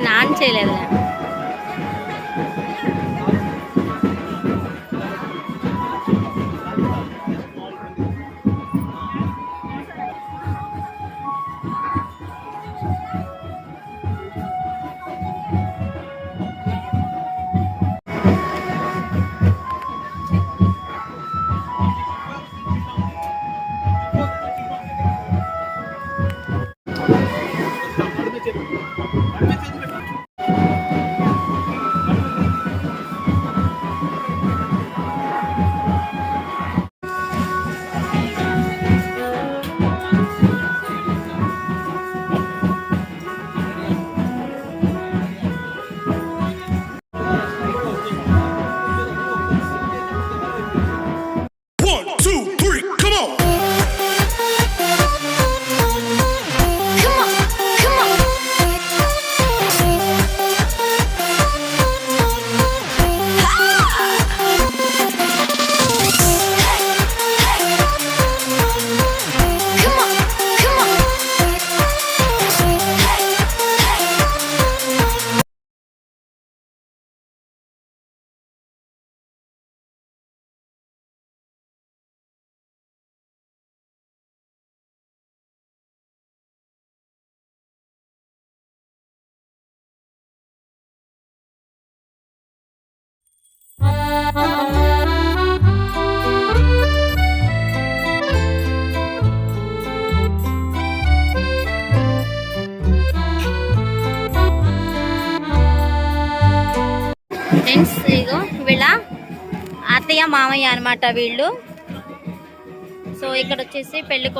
Non చేయలేదు friends ఇగో వీళ్ళ అత్తయ్య మామయ్య అన్నమాట వీళ్ళు. సో ఇక్కడ వచ్చేసి పెళ్ళి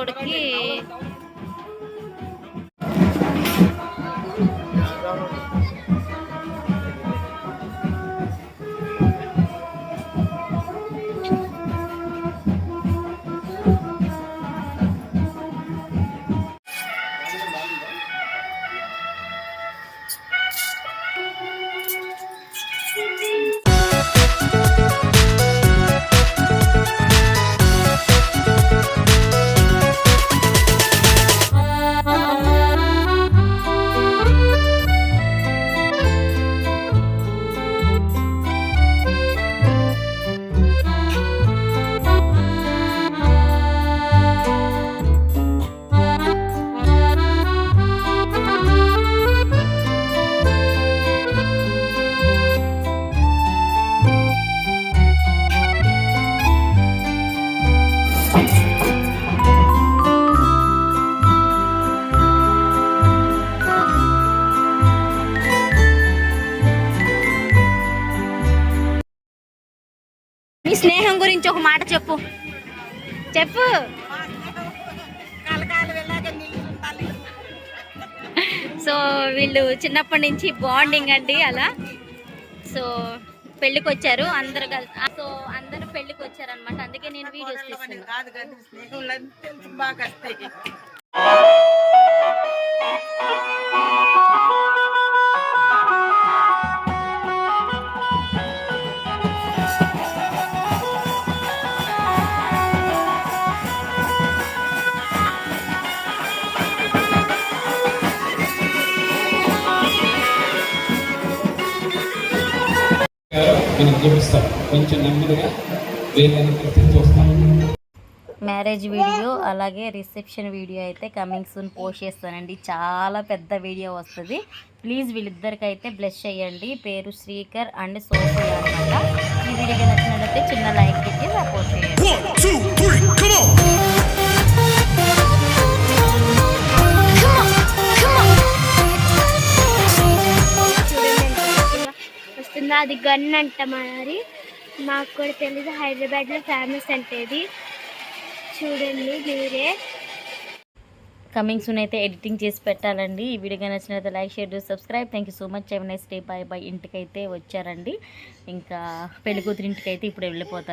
స్నేహం గురించి ఒక మాట చెప్పు. చెప్పు. సో వీళ్ళు చిన్నప్పటి నుంచి బాండింగ్ అండి అలా. సో పెళ్ళికి వచ్చారు అందరు సో అందరూ పెళ్ళికి వచ్చారు అనమాట అందుకే నేను వీడియోస్ తీస్తున్నాను కాదు కాదు స్నేహంలో తెలుసు బాగా వస్తాయి మనం చూపిస్తాం కొంచెం నెమ్మదిగా చూస్తాం మ్యారేజ్ వీడియో అలాగే రిసెప్షన్ వీడియో అయితే కమింగ్ సూన్ పోస్ట్ చేస్తానండి. చాలా పెద్ద వీడియో వస్తుంది. ప్లీజ్ వీళ్ళిద్దరికి అయితే బ్లెస్ చేయండి. పేరు శ్రీకర్ అండ్ సోఫియా అనమాట ఈ వీడియో నచ్చినట్లయితే చిన్న లైక్ ఇచ్చి సపోర్ట్ చేయండి. అది గన్ అంట మరి. మాకు కూడా తెలీదు హైదరాబాద్లో ఫేమస్ అంటే ఇది. చూడండి మీరే. కమింగ్ సూన్ అయితే ఎడిటింగ్ చేసి పెట్టాలండి. ఈ వీడియో నచ్చినట్లయితే like share subscribe. Thank you so much next day bye bye ఇంటికైతే వచ్చారండి. ఇంకా పెళ్ళి కూతురింటికి అయితే ఇప్పుడు వెళ్ళిపోతారు.